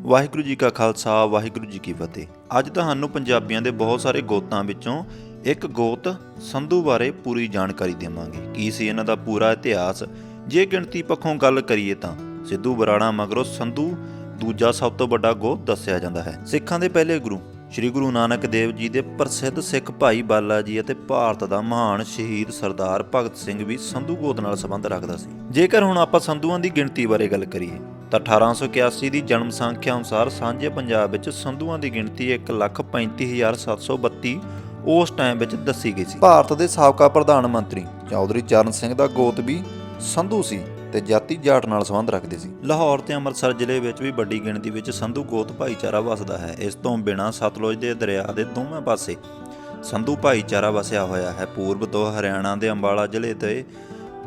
ਵਾਹਿਗੁਰੂ ਜੀ ਕਾ ਖਾਲਸਾ, ਵਾਹਿਗੁਰੂ ਜੀ ਕੀ ਫਤਿਹ। ਅੱਜ ਤੁਹਾਨੂੰ ਪੰਜਾਬੀਆਂ ਦੇ ਬਹੁਤ ਸਾਰੇ ਗੋਤਾਂ ਵਿੱਚੋਂ ਇੱਕ ਗੋਤ ਸੰਧੂ ਬਾਰੇ ਪੂਰੀ ਜਾਣਕਾਰੀ ਦੇਵਾਂਗੇ। ਕੀ ਸੀ ਇਹਨਾਂ ਦਾ ਪੂਰਾ ਇਤਿਹਾਸ? ਜੇ ਗਿਣਤੀ ਪੱਖੋਂ ਗੱਲ ਕਰੀਏ ਤਾਂ ਸਿੱਧੂ ਬਰਾੜਾ ਮਗਰੋਂ ਸੰਧੂ, ਦੂਜਾ ਸਭ ਤੋਂ ਵੱਡਾ ਗੋਤ ਦੱਸਿਆ ਜਾਂਦਾ ਹੈ। ਸਿੱਖਾਂ ਦੇ ਪਹਿਲੇ ਗੁਰੂ, ਸ੍ਰੀ ਗੁਰੂ ਨਾਨਕ ਦੇਵ ਜੀ ਦੇ ਪ੍ਰਸਿੱਧ ਸਿੱਖ ਭਾਈ ਬਾਲਾ ਜੀ ਅਤੇ ਭਾਰਤ ਦਾ ਮਹਾਨ ਸ਼ਹੀਦ ਸਰਦਾਰ ਭਗਤ ਸਿੰਘ ਵੀ ਸੰਧੂ ਗੋਤ ਨਾਲ ਸੰਬੰਧ ਰੱਖਦਾ ਸੀ। ਜੇਕਰ ਹੁਣ ਆਪਾਂ ਸੰਧੂਆਂ ਦੀ ਗਿਣਤੀ ਬਾਰੇ ਗੱਲ ਕਰੀਏ ਤਾਂ 1881 ਦੀ ਜਨਮ ਸੰਖਿਆ ਅਨੁਸਾਰ ਸਾਂਝੇ ਪੰਜਾਬ ਵਿੱਚ ਸੰਧੂਆਂ ਦੀ ਗਿਣਤੀ 135732 ਉਸ ਟਾਈਮ ਵਿੱਚ ਦੱਸੀ ਗਈ ਸੀ। ਭਾਰਤ ਦੇ ਸਾਬਕਾ ਪ੍ਰਧਾਨ ਮੰਤਰੀ ਚੌਧਰੀ ਚਰਨ ਸਿੰਘ ਦਾ ਗੋਤ ਵੀ ਸੰਧੂ ਸੀ ਤੇ ਜਾਤੀ ਜਾਟ ਨਾਲ ਸੰਬੰਧ ਰੱਖਦੇ ਸੀ। ਲਾਹੌਰ ਤੇ ਅੰਮ੍ਰਿਤਸਰ ਜ਼ਿਲ੍ਹੇ ਵਿੱਚ ਵੀ ਵੱਡੀ ਗਿਣਤੀ ਵਿੱਚ ਸੰਧੂ ਗੋਤ ਭਾਈਚਾਰਾ ਵਸਦਾ ਹੈ। ਇਸ ਤੋਂ ਬਿਨਾਂ ਸਤਲੁਜ ਦੇ ਦਰਿਆ ਦੇ ਦੋਵੇਂ ਪਾਸੇ ਸੰਧੂ ਭਾਈਚਾਰਾ ਵਸਿਆ ਹੋਇਆ ਹੈ। ਪੂਰਬ ਤੋਂ ਹਰਿਆਣਾ ਦੇ ਅੰਬਾਲਾ ਜ਼ਿਲ੍ਹੇ ਤੇ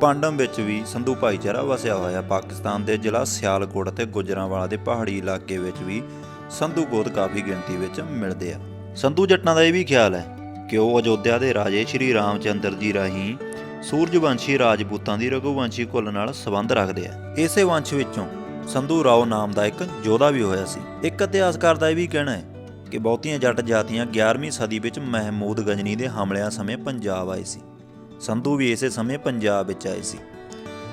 ਪਾਂਡਮ ਵਿੱਚ ਵੀ ਸੰਧੂ ਭਾਈਚਾਰਾ ਵਸਿਆ ਹੋਇਆ। ਪਾਕਿਸਤਾਨ ਦੇ ਜ਼ਿਲ੍ਹਾ ਸਿਆਲਕੋਟ ਅਤੇ ਗੁਜਰਾਂਵਾਲਾ ਦੇ ਪਹਾੜੀ ਇਲਾਕੇ ਵਿੱਚ ਵੀ ਸੰਧੂ ਗੋਤ ਕਾਫੀ ਗਿਣਤੀ ਵਿੱਚ ਮਿਲਦੇ ਆ। ਸੰਧੂ ਜੱਟਾਂ ਦਾ ਇਹ ਵੀ ਖਿਆਲ ਹੈ ਕਿ ਉਹ ਅਯੋਧਿਆ ਦੇ ਰਾਜੇ ਸ਼੍ਰੀ ਰਾਮਚੰਦਰ ਜੀ ਰਾਹੀਂ ਸੂਰਜਵੰਸ਼ੀ ਰਾਜਪੂਤਾਂ ਦੀ ਰਘੁਵੰਸ਼ੀ ਕੁੱਲ ਨਾਲ ਸੰਬੰਧ ਰੱਖਦੇ ਆ। ਇਸੇ ਵੰਸ਼ ਵਿੱਚੋਂ ਸੰਧੂ ਰਾਓ ਨਾਮ ਦਾ ਇੱਕ ਯੋਧਾ ਵੀ ਹੋਇਆ ਸੀ। ਇੱਕ ਇਤਿਹਾਸਕਾਰ ਦਾ ਇਹ ਵੀ ਕਹਿਣਾ ਹੈ ਕਿ ਬਹੁਤੀਆਂ ਜੱਟ ਜਾਤੀਆਂ 11ਵੀਂ ਸਦੀ ਵਿੱਚ ਮਹਿਮੂਦ ਗਜਨੀ ਦੇ ਹਮਲਿਆਂ ਸਮੇਂ ਪੰਜਾਬ ਆਏ ਸੀ। ਸੰਧੂ ਵੀ ਇਸੇ ਸਮੇਂ ਪੰਜਾਬ ਵਿੱਚ ਆਏ ਸੀ।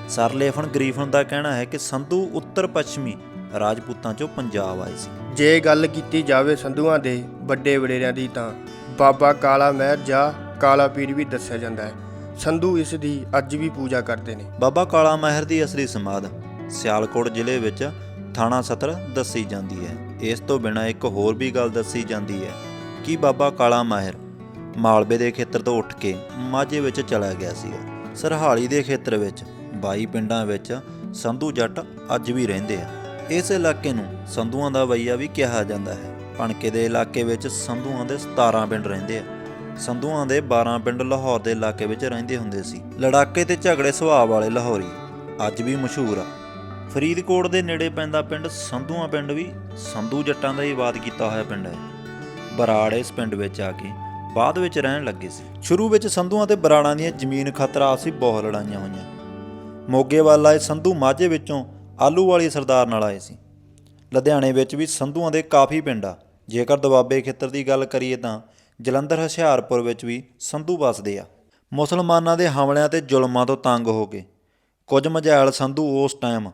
ਸਰਲੇਫਨ ਗਰੀਫਨ ਦਾ ਕਹਿਣਾ ਹੈ ਕਿ ਸੰਧੂ ਉੱਤਰ ਪੱਛਮੀ ਰਾਜਪੂਤਾਂ ਚੋਂ ਪੰਜਾਬ ਆਏ ਸੀ। ਜੇ ਗੱਲ ਕੀਤੀ ਜਾਵੇ ਸੰਧੂਆਂ ਦੇ ਵੱਡੇ ਵਡੇਰਿਆਂ ਦੀ ਤਾਂ ਬਾਬਾ ਕਾਲਾ ਮਹਿਰ ਜਾਂ ਕਾਲਾ ਪੀਰ ਵੀ ਦੱਸਿਆ ਜਾਂਦਾ ਹੈ। ਸੰਧੂ ਇਸ ਦੀ ਅੱਜ ਵੀ ਪੂਜਾ ਕਰਦੇ ਨੇ। ਬਾਬਾ ਕਾਲਾ ਮਾਹਿਰ ਦੀ ਅਸਲੀ ਸਮਾਧ ਸਿਆਲਕੋਟ ਜ਼ਿਲ੍ਹੇ ਵਿੱਚ ਥਾਣਾ ਸਤਰ ਦੱਸੀ ਜਾਂਦੀ ਹੈ। ਇਸ ਤੋਂ ਬਿਨਾਂ ਇੱਕ ਹੋਰ ਵੀ ਗੱਲ ਦੱਸੀ ਜਾਂਦੀ ਹੈ ਕਿ ਬਾਬਾ ਕਾਲਾ ਮਾਹਿਰ ਮਾਲਵੇ ਦੇ ਖੇਤਰ ਤੋਂ ਉੱਠ ਕੇ ਮਾਝੇ ਵਿੱਚ ਚਲਾ ਗਿਆ ਸੀਗਾ। ਸਰਹਾਲੀ ਦੇ ਖੇਤਰ ਵਿੱਚ 22 ਪਿੰਡਾਂ ਵਿੱਚ ਸੰਧੂ ਜੱਟ ਅੱਜ ਵੀ ਰਹਿੰਦੇ ਆ। ਇਸ ਇਲਾਕੇ ਨੂੰ ਸੰਧੂਆਂ ਦਾ ਵਈਆ ਵੀ ਕਿਹਾ ਜਾਂਦਾ ਹੈ। ਪਣਕੇ ਦੇ ਇਲਾਕੇ ਵਿੱਚ ਸੰਧੂਆਂ ਦੇ 17 ਪਿੰਡ ਰਹਿੰਦੇ ਆ। ਸੰਧੂਆਂ ਦੇ 12 ਪਿੰਡ ਲਾਹੌਰ ਦੇ ਇਲਾਕੇ ਵਿੱਚ ਰਹਿੰਦੇ ਹੁੰਦੇ ਸੀ। ਲੜਾਕੇ ਤੇ ਝਗੜੇ ਸੁਭਾਅ ਵਾਲੇ ਲਾਹੌਰੀ ਅੱਜ ਵੀ ਮਸ਼ਹੂਰ ਆ। ਫਰੀਦਕੋਟ ਦੇ ਨੇੜੇ ਪੈਂਦਾ ਪਿੰਡ ਸੰਧੂਆਂ ਪਿੰਡ ਵੀ ਸੰਧੂ ਜੱਟਾਂ ਦਾ ਹੀ ਆਬਾਦ ਕੀਤਾ ਹੋਇਆ ਪਿੰਡ ਹੈ। ਬਰਾੜ ਇਸ ਪਿੰਡ ਵਿੱਚ ਆ ਕੇ ਬਾਅਦ ਵਿੱਚ ਰਹਿਣ ਲੱਗੇ ਸੀ। ਸ਼ੁਰੂ ਵਿੱਚ ਸੰਧੂਆਂ ਤੇ ਬਰਾੜਾਂ ਦੀਆਂ ਜ਼ਮੀਨ ਖਤਰਾ ਆਪਸੀ ਬਹੁਤ ਲੜਾਈਆਂ ਹੋਈਆਂ। ਮੋਗੇ ਵੱਲ ਆਏ ਸੰਧੂ ਮਾਝੇ ਵਿੱਚੋਂ ਆਲੂ ਵਾਲੀ ਸਰਦਾਰ ਨਾਲ ਆਏ ਸੀ। ਲੁਧਿਆਣੇ ਵਿੱਚ ਵੀ ਸੰਧੂਆਂ ਦੇ ਕਾਫੀ ਪਿੰਡ ਆ। ਜੇਕਰ ਦੁਆਬੇ ਖੇਤਰ ਦੀ ਗੱਲ ਕਰੀਏ ਤਾਂ ਜਲੰਧਰ, ਹੁਸ਼ਿਆਰਪੁਰ ਵਿੱਚ ਵੀ ਸੰਧੂ ਵਸਦੇ ਆ। ਮੁਸਲਮਾਨਾਂ ਦੇ ਹਮਲਿਆਂ ਤੇ ਜ਼ੁਲਮਾਂ ਤੋਂ ਤੰਗ ਹੋ ਕੇ ਕੁਝ ਮਝੈਲ ਸੰਧੂ ਉਸ ਟਾਈਮ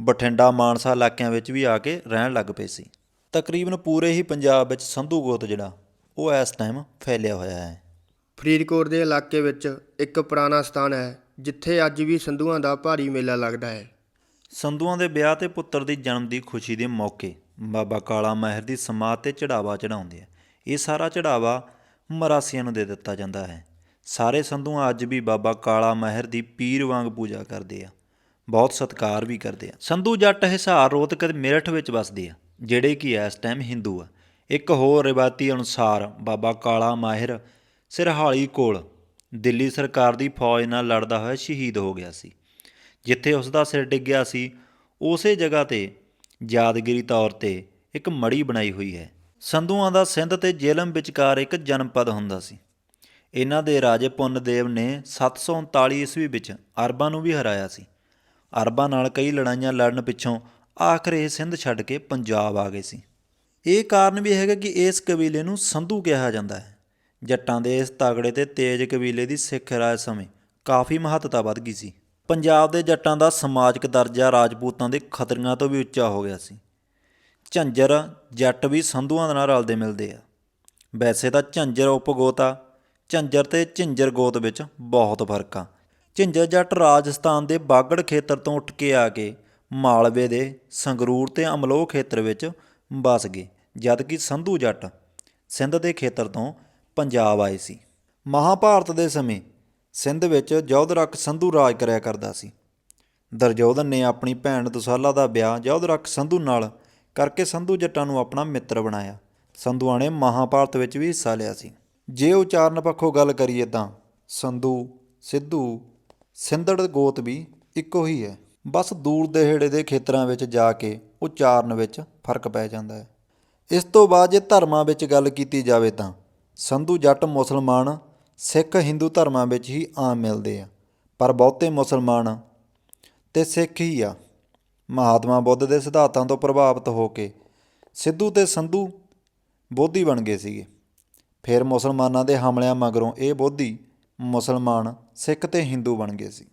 ਬਠਿੰਡਾ, ਮਾਨਸਾ ਇਲਾਕਿਆਂ ਵਿੱਚ ਵੀ ਆ ਕੇ ਰਹਿਣ ਲੱਗ ਪਏ ਸੀ। ਤਕਰੀਬਨ ਪੂਰੇ ਹੀ ਪੰਜਾਬ ਵਿੱਚ ਸੰਧੂ ਗੋਤ ਜਿਹੜਾ ਉਹ ਇਸ ਟਾਈਮ ਫੈਲਿਆ ਹੋਇਆ ਹੈ। ਫਰੀਦਕੋਟ ਦੇ ਇਲਾਕੇ ਵਿੱਚ ਇੱਕ ਪੁਰਾਣਾ ਸਥਾਨ ਹੈ ਜਿੱਥੇ ਅੱਜ ਵੀ ਸੰਧੂਆਂ ਦਾ ਭਾਰੀ ਮੇਲਾ ਲੱਗਦਾ ਹੈ। ਸੰਧੂਆਂ ਦੇ ਵਿਆਹ ਤੇ ਪੁੱਤਰ ਦੀ ਜਨਮ ਦੀ ਖੁਸ਼ੀ ਦੇ ਮੌਕੇ ਬਾਬਾ ਕਾਲਾ ਮਾਹਿਰ ਦੀ ਸਮਾਧ ਤੇ ਚੜਾਵਾ ਚੜਾਉਂਦੇ ਆ। ਇਹ ਸਾਰਾ ਚੜਾਵਾ ਮਰਾਸੀਆਂ ਨੂੰ ਦੇ ਦਿੱਤਾ ਜਾਂਦਾ ਹੈ। ਸਾਰੇ ਸੰਧੂਆਂ ਅੱਜ ਵੀ ਬਾਬਾ ਕਾਲਾ ਮਾਹਿਰ ਦੀ ਪੀਰ ਵਾਂਗ ਪੂਜਾ ਕਰਦੇ ਆ। ਬਹੁਤ ਸਤਿਕਾਰ ਵੀ ਕਰਦੇ ਆ। ਸੰਧੂ ਜੱਟ ਹਿਸਾਰ ਰੋਹਤਕ ਤੇ ਮੇਰਠ ਵਿੱਚ ਵਸਦੇ ਆ ਜਿਹੜੇ ਕਿ ਇਸ ਟਾਈਮ ਹਿੰਦੂ ਆ। ਇੱਕ ਹੋਰ ਰਿਵਾਇਤੀ ਅਨੁਸਾਰ ਬਾਬਾ ਕਾਲਾ ਮਾਹਿਰ ਸਿਰਹਾਲੀ ਕੋਲ ਦਿੱਲੀ ਸਰਕਾਰ ਦੀ ਫੌਜ ਨਾਲ ਲੜਦਾ ਹੋਇਆ ਸ਼ਹੀਦ ਹੋ ਗਿਆ ਸੀ, ਜਿੱਥੇ ਉਸ ਦਾ ਸਿਰ ਡਿੱਗਿਆ ਸੀ, ਉਸੇ ਜਗ੍ਹਾ ਤੇ ਯਾਦਗਿਰੀ ਤੌਰ ਤੇ ਇੱਕ ਮੜੀ ਬਣਾਈ ਹੋਈ ਹੈ। ਸੰਧੂਆਂ ਦਾ ਸਿੰਧ ਤੇ ਜੇਲਮ ਵਿਚਕਾਰ ਇੱਕ ਜਨਪਦ ਹੁੰਦਾ ਸੀ। ਇਹਨਾਂ ਦੇ ਰਾਜੇ ਪੁੰਨਦੇਵ ਨੇ 739 ਈਸਵੀ ਵਿੱਚ ਅਰਬਾਂ ਨੂੰ ਵੀ ਹਰਾਇਆ ਸੀ। ਅਰਬਾਂ ਨਾਲ ਕਈ ਲੜਾਈਆਂ ਲੜਨ ਪਿੱਛੋਂ ਆਖਰ ਇਹ ਸਿੰਧ ਛੱਡ ਕੇ ਪੰਜਾਬ ਆ ਗਏ ਸੀ। ਇਹ ਕਾਰਨ ਵੀ ਹੈਗਾ ਕਿ ਇਸ ਕਬੀਲੇ ਨੂੰ ਸੰਧੂ ਕਿਹਾ ਜਾਂਦਾ ਹੈ। ਜੱਟਾਂ ਦੇ ਇਸ ਤਗੜੇ ਤੇ ਤੇਜ਼ ਕਬੀਲੇ ਦੀ ਸਿੱਖ ਰਾਜ ਸਮੇਂ ਕਾਫੀ ਮਹੱਤਤਾ ਵੱਧ ਗਈ ਸੀ। ਪੰਜਾਬ ਦੇ ਜੱਟਾਂ ਦਾ ਸਮਾਜਿਕ ਦਰਜਾ ਰਾਜਪੂਤਾਂ ਦੇ ਖਤਰੀਆਂ ਤੋਂ ਵੀ ਉੱਚਾ ਹੋ ਗਿਆ ਸੀ। ਝੰਜਰ ਜੱਟ ਵੀ ਸੰਧੂਆਂ ਦੇ ਨਾਲ ਰਲਦੇ ਮਿਲਦੇ ਆ। ਵੈਸੇ ਤਾਂ ਝੰਜਰ ਉਪਗੋਤ ਆ ਝੰਜਰ ਤੇ ਝਿੰਜਰ ਗੋਤ ਵਿੱਚ ਬਹੁਤ ਫ਼ਰਕ ਆ। ਝਿੰਜਰ ਜੱਟ ਰਾਜਸਥਾਨ ਦੇ ਬਾਗੜ ਖੇਤਰ ਤੋਂ ਉੱਠ ਕੇ ਆ ਕੇ ਮਾਲਵੇ ਦੇ ਸੰਗਰੂਰ ਤੇ ਅਮਲੋਹ ਖੇਤਰ ਵਿੱਚ ਵਸ ਗਏ। ਜਦਕਿ ਸੰਧੂ ਜੱਟ ਸਿੰਧ ਦੇ ਖੇਤਰ ਤੋਂ ਪੰਜਾਬ ਆਏ ਸੀ। ਮਹਾਭਾਰਤ ਦੇ ਸਮੇਂ ਸਿੰਧ ਵਿੱਚ ਜੋਧਰਕ ਸੰਧੂ ਰਾਜ ਕਰਿਆ ਕਰਦਾ ਸੀ। ਦਰਜੋਧਨ ਨੇ ਆਪਣੀ ਭੈਣ ਦੁਸਾਲਾ ਦਾ ਵਿਆਹ ਜੋਧਰਕ ਸੰਧੂ ਨਾਲ ਕਰਕੇ ਸੰਧੂ ਜੱਟਾਂ ਨੂੰ ਆਪਣਾ ਮਿੱਤਰ ਬਣਾਇਆ। ਸੰਧੂਆਂ ਨੇ ਮਹਾਭਾਰਤ ਵਿੱਚ ਵੀ ਹਿੱਸਾ ਲਿਆ ਸੀ। ਜੇ ਉਚਾਰਨ ਪੱਖੋਂ ਗੱਲ ਕਰੀਏ ਤਾਂ ਸੰਧੂ, ਸਿੱਧੂ, ਸਿੰਧੜ ਗੋਤ ਵੀ ਇੱਕੋ ਹੀ ਹੈ। ਬਸ ਦੂਰ ਦੇਹੜੇ ਦੇ ਖੇਤਰਾਂ ਵਿੱਚ ਜਾ ਕੇ ਉਚਾਰਨ ਵਿੱਚ ਫ਼ਰਕ ਪੈ ਜਾਂਦਾ ਹੈ। ਇਸ ਤੋਂ ਬਾਅਦ ਜੇ ਧਰਮਾਂ ਵਿੱਚ ਗੱਲ ਕੀਤੀ ਜਾਵੇ ਤਾਂ ਸੰਧੂ ਜੱਟ ਮੁਸਲਮਾਨ ਸਿੱਖ ਹਿੰਦੂ ਧਰਮਾਂ ਵਿੱਚ ਹੀ ਆਮ ਮਿਲਦੇ ਆ, ਪਰ ਬਹੁਤੇ ਮੁਸਲਮਾਨ ਤੇ ਸਿੱਖ ਹੀ ਆ। ਮਹਾਤਮਾ ਬੁੱਧ ਦੇ ਸਿਧਾਂਤਾਂ ਤੋਂ ਪ੍ਰਭਾਵਿਤ ਹੋ ਕੇ ਸਿੱਧੂ ਤੇ ਸੰਧੂ ਬੋਧੀ ਬਣ ਗਏ ਸੀਗੇ। ਫਿਰ ਮੁਸਲਮਾਨਾਂ ਦੇ ਹਮਲਿਆਂ ਮਗਰੋਂ ਇਹ ਬੋਧੀ ਮੁਸਲਮਾਨ, ਸਿੱਖ ਤੇ ਹਿੰਦੂ ਬਣ ਗਏ ਸੀ।